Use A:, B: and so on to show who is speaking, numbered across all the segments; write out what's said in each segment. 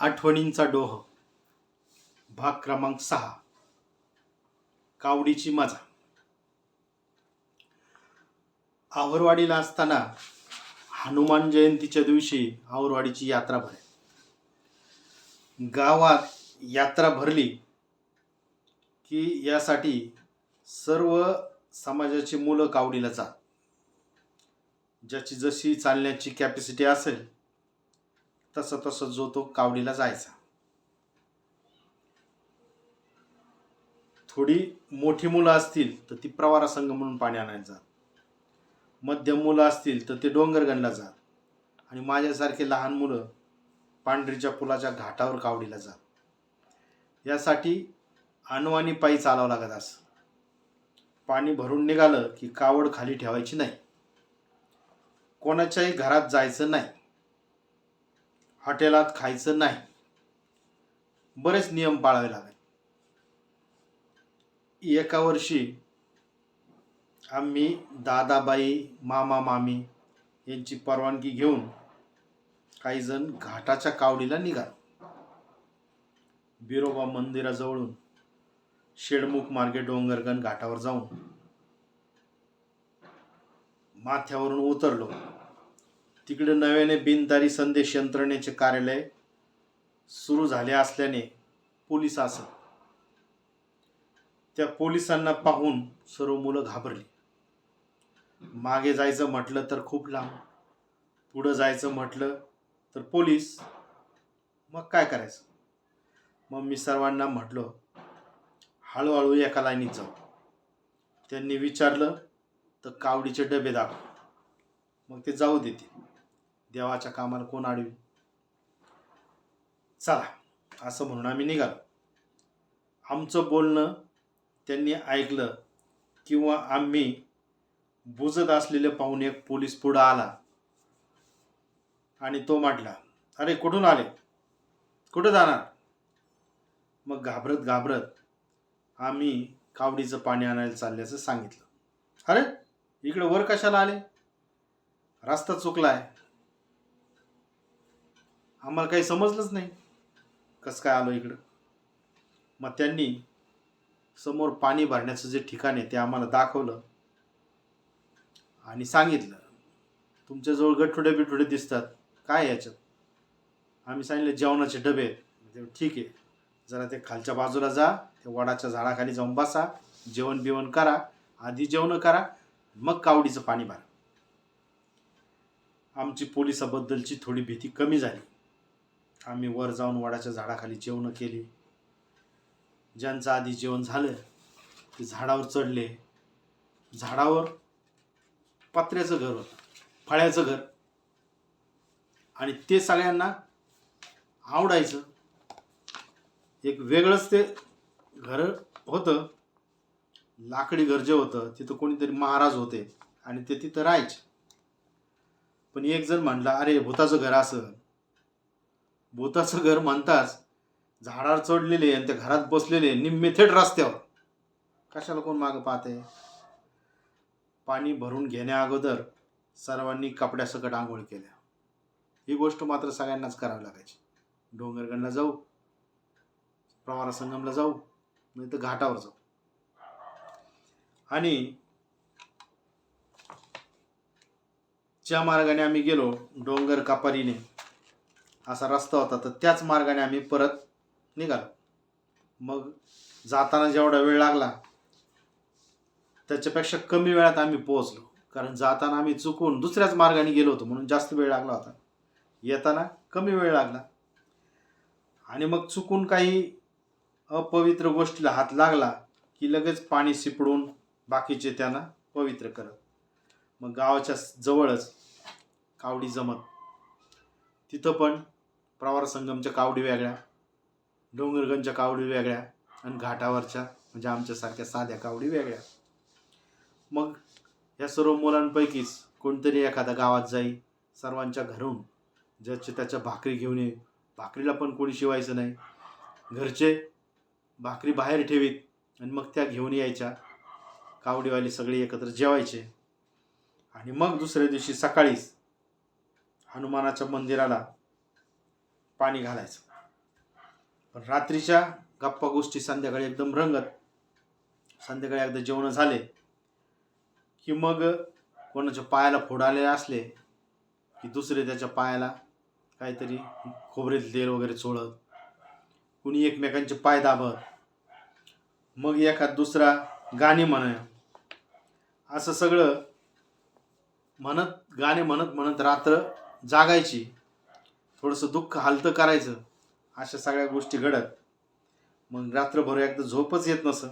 A: आठवणींचा डोह. भाग क्रमांक सहा. कावडीची मजा. आवरवाडीला असताना हनुमान जयंतीच्या दिवशी आवरवाडीची यात्रा भरे गावात यात्रा भरली की यासाठी सर्व समाजाची मुलं कावडीला जात ज्याची जशी चालण्याची कॅपॅसिटी असेल तसं तसं जो तो कावडीला जायचा. थोडी मोठी मुलं असतील तर ती प्रवारा संघ म्हणून पाणी आणायला जात. मध्यम मुलं असतील तर ते डोंगरगणला जात. आणि माझ्यासारखे लहान मुलं पांढरीच्या पुलाच्या घाटावर कावडीला जात. यासाठी अनवाणी पायी चालावं लागत असं. पाणी भरून निघालं की कावड खाली ठेवायची नाही. कोणाच्याही घरात जायचं नाही. हॉटेलात खायचं नाही. बरेच नियम पाळावे लागले. एका वर्षी आम्ही दादाबाई मामा मामी यांची परवानगी घेऊन काही जण घाटाच्या कावडीला निघालो. बिरोबा मंदिराजवळून शेडमुख मार्गे डोंगरगण घाटावर जाऊन माथ्यावरून उतरलो. तिकडे नव्याने बिनतारी संदेश यंत्रणेचे कार्यालय सुरू झाले असल्याने पोलीस असत त्या पोलिसांना पाहून सर्व मुलं घाबरली. मागे जायचं म्हटलं तर खूप लांब. पुढं जायचं म्हटलं तर पोलीस. मग काय करायचं? मग मी सर्वांना म्हटलं हळूहळू एका लाईनीत जाऊ. त्यांनी विचारलं तर कावडीचे डबे दाखव. मग ते जाऊ देतील. देवाच्या कामाला कोण आडवी? चला असं म्हणून आम्ही निघालो. आमचं बोलणं त्यांनी ऐकलं किंवा आम्ही बुजत असलेले पाहून एक पोलीस पुढं आला. आणि तो म्हटला अरे कुठून आले? कुठं जाणार? मग घाबरत घाबरत आम्ही कावडीचं पाणी आणायला चालल्याचं सांगितलं. अरे इकडे वर कशाला आले? रस्ता चुकलाय. आम्हाला काही समजलंच नाही. कसं काय आलो इकडं? मग त्यांनी समोर पाणी भरण्याचं जे ठिकाण आहे ते आम्हाला दाखवलं आणि सांगितलं. तुमच्याजवळ गठुडे बिठुडे दिसतात. काय याच्यात? आम्ही सांगितलं जेवणाचे डबे आहेत. ठीक आहे. जरा ते खालच्या बाजूला जा त्या वडाच्या झाडाखाली जाऊन बसा जेवण बिवण करा आधी जेवण करा मग कावडीचं पाणी भरा. आमची पोलिसाबद्दलची थोडी भीती कमी झाली. आम्ही वर जाऊन वडाच्या झाडाखाली जेवणं केली. ज्यांचं आधी जेवण झालं ते झाडावर चढले. झाडावर पत्र्याचं घर होतं फळ्याचं घर. आणि ते सगळ्यांना आवडायचं. एक वेगळंच ते घर होतं. लाकडी घर जे होतं तिथं कोणीतरी महाराज होते आणि ते तिथं राहायचे. पण एक जण म्हणला अरे भूताचं घर असं. भूताचं घर म्हणताच झाडावर चढलेले आणि त्या घरात बसलेले निम्मे थेट रस्त्यावर. कशाला कोण मागं पाहते? पाणी भरून घेण्या अगोदर सर्वांनी कपड्यासकट आंघोळ केल्या. ही गोष्ट मात्र सगळ्यांनाच करावी लागायची. डोंगरगडला जाऊ प्रवारा संगमला जाऊ नाही तर घाटावर जाऊ. आणि ज्या मार्गाने आम्ही गेलो डोंगर कापारीने असा रस्ता होता. तर त्याच मार्गाने आम्ही परत निघालो. मग जाताना जेवढा वेळ लागला त्याच्यापेक्षा कमी वेळात आम्ही पोहोचलो. कारण जाताना आम्ही चुकून दुसऱ्याच मार्गाने गेलो होतो म्हणून जास्त वेळ लागला होता. येताना कमी वेळ लागला. आणि मग चुकून काही अपवित्र गोष्टीला हात लागला की लगेच पाणी शिपडून बाकीचे त्यांना पवित्र करत. मग गावाच्या जवळच कावडी जमत. तिथं पण प्रवार संगमच्या कावडी वेगळ्या डोंगरगंजच्या कावडी वेगळ्या आणि घाटावरच्या म्हणजे आमच्यासारख्या साध्या कावडी वेगळ्या. मग या सर्व मुलांपैकीच कोणतरी एखाद्या गावात जाई सर्वांच्या घरून ज्याचे त्याच्या भाकरी घेऊन ये. भाकरीला पण कोणी शिवायचं नाही. घरचे भाकरी बाहेर ठेवीत आणि मग त्या घेऊन यायच्या. कावडीवाले सगळे एकत्र जेवायचे. आणि मग दुसऱ्या दिवशी सकाळीच हनुमानाच्या मंदिराला पाणी घालायचं. पण रात्रीच्या गप्पा गोष्टी संध्याकाळी एकदम रंगत संध्याकाळी एकदा जेवण झाले की मग कोणाच्या पायाला फोडाले असले की दुसरे त्याच्या पायाला काहीतरी खोबरेल तेल वगैरे चोळत कुणी एकमेकांचे पाय दाबत मग एखाद दुसरा गाणी म्हण असं सगळं म्हणत गाणे म्हणत म्हणत रात्र जागायची. थोडंसं दुःख हलतं करायचं अशा सगळ्या गोष्टी घडत. मग रात्रभर एकदा झोपच येत नसं.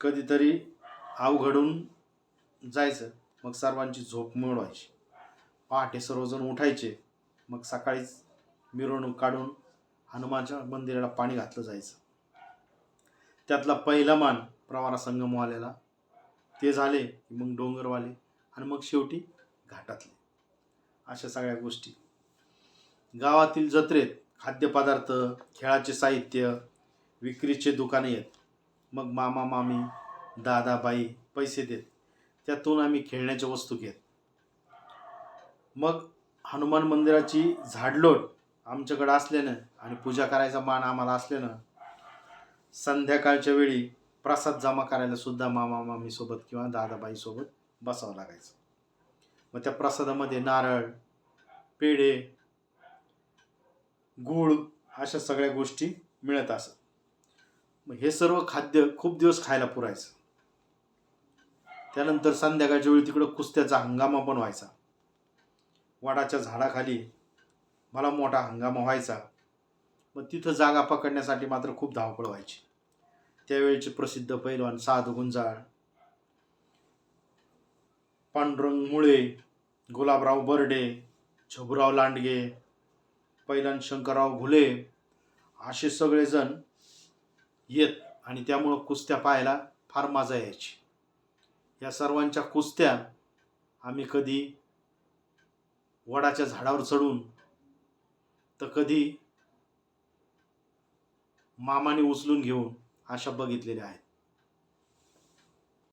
A: कधीतरी अवघडून जायचं. मग सर्वांची झोप मिळवायची. पहाटे सर्वजण उठायचे. मग सकाळीच मिरवणूक काढून हनुमानच्या मंदिराला पाणी घातलं जायचं. त्यातला पहिला मान प्रवारा संगमवाल्याला. ते झाले की मग डोंगरवाले आणि मग शेवटी घाटातले. अशा सगळ्या गोष्टी. गावातील जत्रेत खाद्यपदार्थ खेळाचे साहित्य विक्रीचे दुकाने आहेत मग मामा मामी दादा बाई पैसे देत. त्यातून आम्ही खेळण्याच्या वस्तू घेत. मग हनुमान मंदिराची झाडलोट आमच्याकडं असल्यानं आणि पूजा करायचा मान आम्हाला असल्यानं संध्याकाळच्या वेळी प्रसाद जमा करायला सुद्धा मामा मामीसोबत किंवा दादाबाईसोबत बसावं लागायचं. मग त्या प्रसादामध्ये नारळ पेढे गूळ अशा सगळ्या गोष्टी मिळत असत. मग हे सर्व खाद्य खूप दिवस खायला पुरायचं. त्यानंतर संध्याकाळच्या वेळी तिकडं कुस्त्याचा हंगामा पण व्हायचा. वाडाच्या झाडाखाली मला मोठा हंगामा व्हायचा. मग तिथं जागा पकडण्यासाठी मात्र खूप धावपळ व्हायची. त्यावेळेचे प्रसिद्ध पैलवान साध गुंजाळ पांडुरंग मुळे गुलाबराव बर्डे झबुराव लांडगे पैलवान शंकरराव घुले असे सगळेजण येत आणि त्यामुळं कुस्त्या पाहायला फार मजा यायची. या सर्वांच्या कुस्त्या आम्ही कधी वडाच्या झाडावर चढून तर कधी मामाने उचलून घेऊन अशा बघितलेल्या आहेत.